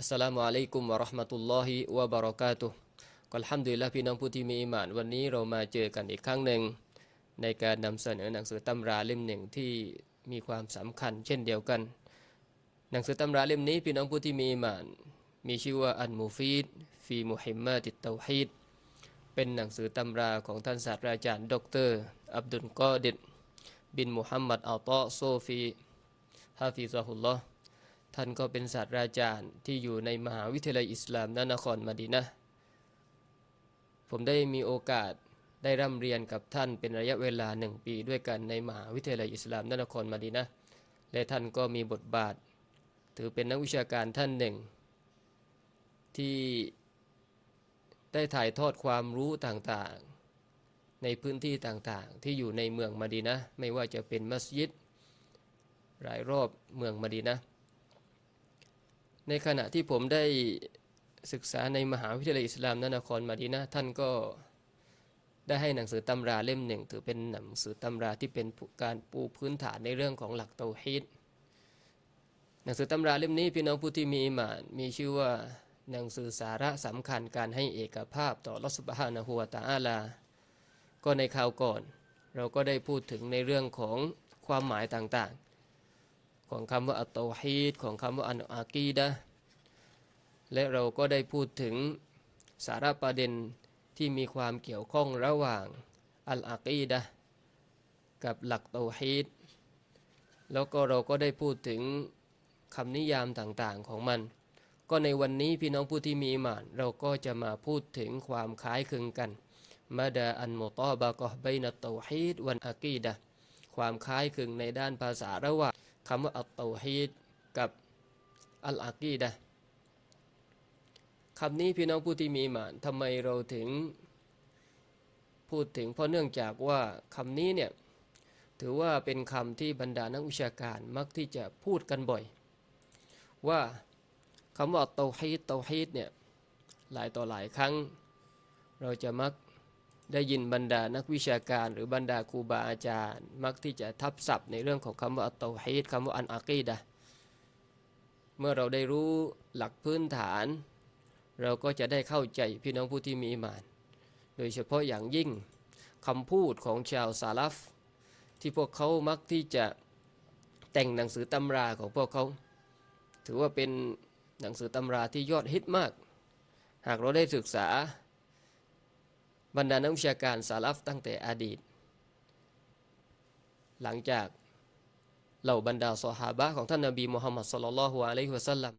อัสสลามุอะลัยกุมวะเราะห์มะตุลลอฮิวะบะเราะกาตุฮ์ก็อัลฮัมดุลิลละห์พี่น้องผู้ที่มีอีหมานวันนี้เรามาเจอกันอีกครั้งหนึ่ง ในการนำเสนอหนังสือตำราเล่มหนึ่งที่มีความสำคัญเช่นเดียวกัน หนังสือตำราเล่มนี้พี่น้องผู้ที่มีอีหมาน มีชื่อว่าอันมูฟีดฟีมุฮิมมาติตเตาฮีดเป็นหนังสือตำราของท่านศาสตราจารย์ดรอับดุลกอดิดบินมุฮัมมัดอัลตอโซฟีฮาฟิซะฮุลลอฮ์ ท่านก็เป็นศาสตราจารย์ที่อยู่ในมหาวิทยาลัยอิสลามนนครมาดีนะ ผมได้มีโอกาสได้ร่ำเรียนกับท่านเป็นระยะเวลาหนึ่งปีด้วยกันในมหาวิทยาลัยอิสลามนนครมาดีนะ และท่านก็มีบทบาท ถือเป็นนักวิชาการท่านหนึ่ง ที่ได้ถ่ายทอดความรู้ต่างๆ ในพื้นที่ต่างๆ ที่อยู่ในเมืองมาดีนะ ไม่ว่าจะเป็นมัสยิดหลายรอบเมืองมาดีนะ ในขณะที่ผมได้ศึกษาในมหาวิทยาลัยอิสลามนนครมาดีนะท่านก็ได้ให้หนังสือตำราเล่มหนึ่ง ถือเป็นหนังสือตำราที่เป็นการปูพื้นฐานในเรื่องของหลักเตาฮีดหนังสือตำราเล่มนี้พี่น้องผู้ที่มีอิมานมีชื่อว่าหนังสือสาระสำคัญการให้เอกภาพต่อรัสุบฮานะฮัวตาอาลา ก็ในคราวก่อน เราก็ได้พูดถึงในเรื่องของความหมายต่าง ของคำว่าอัตโตฮีดของคำว่าอันอากีดะและเราก็ได้พูดถึงสาระประเด็นที่มีความเกี่ยวข้องระหว่างอัลอากีดะกับหลักเตฮีดแล้วก็เราก็ได้พูดถึงคำนิยามต่างๆของมัน ก็ในวันนี้พี่น้องผู้ที่มีหมาน เราก็จะมาพูดถึงความคล้ายคลึงกันมาดาอันโมตอบะกะห์บัยนัตเตฮีดวันอากีดะความคล้ายคลึงในด้านภาษาระหว่าง คำว่าอัตตฮีดกับอัลอากีดะคำนี้พี่น้องผู้ที่มีมานทำไมเราถึงพูดถึงเพราะเนื่องจากว่าคำนี้เนี่ยถือว่าเป็นคำที่บรรดานักวิชาการมักที่จะพูดกันบ่อย ว่าคำว่าเตาฮีดเตาฮีดเนี่ยหลายต่อหลายครั้ง เราจะมัก ได้ยินบรรดานักวิชาการหรือบรรดาครูบาอาจารย์ มักที่จะทับศัพท์ในเรื่องของคำว่าอัตเตฮีดคำว่าอันอากีดะเมื่อเราได้รู้หลักพื้นฐาน เราก็จะได้เข้าใจพี่น้องผู้ที่มีอิมาน โดยเฉพาะอย่างยิ่งคำพูดของชาวซาลัฟที่พวกเขามักที่จะแต่งหนังสือตำราของพวกเขา ถือว่าเป็นหนังสือตำราที่ยอดฮิตมาก หากเราได้ศึกษา บรรดานักวิชาการสารัฟตั้งแต่อดีต หลังจากเหล่าบรรดาซอฮาบะของท่านนบีมุฮัมมัดสุลลัลลอฮุอะลัยฮิวะสัลลัม